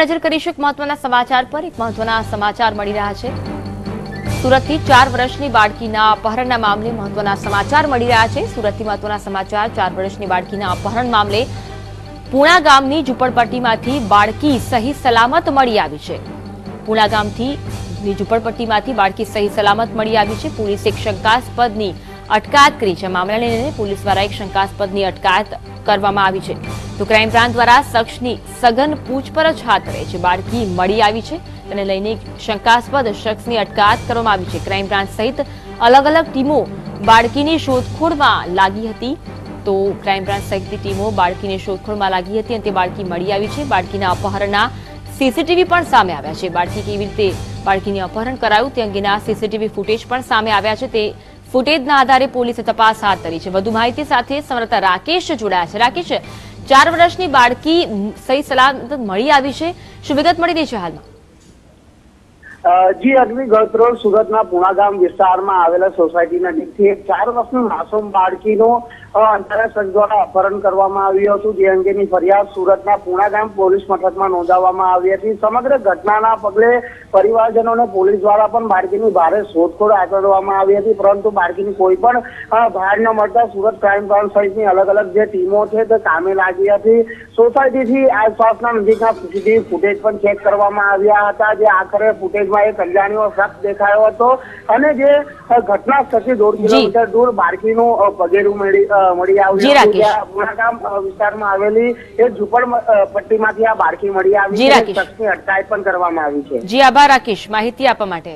નજર કરીશું મહત્વના સમાચાર પર. એક મહત્વના સમાચાર મળી રહ્યા છે. સુરતથી ચાર વર્ષની બાળકીના અપહરણના મામલે મહત્વના સમાચાર મળી રહ્યા છે. સુરતથી મહત્વના સમાચાર, ચાર વર્ષની બાળકીના અપહરણ મામલે પુણા ગામની ઝુંપડપટ્ટીમાંથી બાળકી સહી સલામત મળી આવી છે. પુણા ગામથી ઝુંપડપટ્ટીમાંથી બાળકી સહી સલામત મળી આવી છે. પોલીસે એક શંકાસ્પદની અટકાયત કરી છે. મામલાને લઈને પોલીસ દ્વારા એક શંકાસ્પદની અટકાયત કરવામાં આવી છે. તો ક્રાઇમ બ્રાન્ચ દ્વારા શખ્સની સઘન પૂછપરછ હાથ ધરે છે. બાળકી મળી આવી છે. તેને લઈને શંકાસ્પદ શખ્સની અટકાયત કરવામાં આવી છે. ક્રાઇમ બ્રાન્ચ સહિત અલગ અલગ ટીમો બાળકીની શોધખોળમાં લાગી હતી. તો ક્રાઇમ બ્રાન્ચ સહિતની ટીમો બાળકીની શોધખોળમાં લાગી હતી અને તે બાળકી મળી આવી છે. બાળકીના અપહરણના સીસીટીવી પણ સામે આવ્યા છે. બાળકી કેવી રીતે બાળકીને અપહરણ કરાયું તે અંગેના સીસીટીવી ફૂટેજ પણ સામે આવ્યા છે. તે ફૂટેજના આધારે પોલીસે તપાસ હાથ ધરી છે. વધુ માહિતી સાથે સમરતા રાકેશ જોડાયા છે. રાકેશ ચાર વર્ષની બાળકી સહી સલામત મળી આવી છે. શું વિગત મળી રહી છે હાલમાં? જી, અગ્નિ ગળતરોડ સુરતના પુણા ગામ વિસ્તારમાં આવેલા સોસાયટી નજીકથી એક ચાર વર્ષનું માસૂમ બાળકીનું અ, સંઘ દ્વારા અપહરણ કરવામાં આવ્યું હતું. જે અંગેની ફરિયાદ સુરતના પૂણા ગામ પોલીસ મથકમાં નોંધાવવામાં આવી હતી. સમગ્ર ઘટનાના પગલે પરિવારજનોને પોલીસ દ્વારા પણ બાળકીની ભારે શોધખોળ હાથ ધરવામાં આવી હતી. પરંતુ બાળકીની કોઈ પણ ભાર ન મળતા સુરત ક્રાઇમ બ્રાન્ચ સહિતની અલગ અલગ જે ટીમો છે તે કામે લાગી હતી. સોસાયટીથી આસપાસના નજીકના સીસીટીવી ફૂટેજ પણ ચેક કરવામાં આવ્યા હતા. જે આખરે ફૂટેજમાં એક અજાણ્યો શખ્સ દેખાયો હતો. અને જે ઘટના સ્થળથી દોઢ કિલોમીટર દૂર બાળકીનું પગેરું મળી અ, મળી આવી ગામ વિસ્તારમાં આવેલી એ ઝુંપડ પટ્ટીમાંથી આ બાળકી મળી આવી છે. શખ્સની અટકાયત પણ કરવામાં આવી છે. જી આભાર રાકેશ. માહિતી આપવા માટે.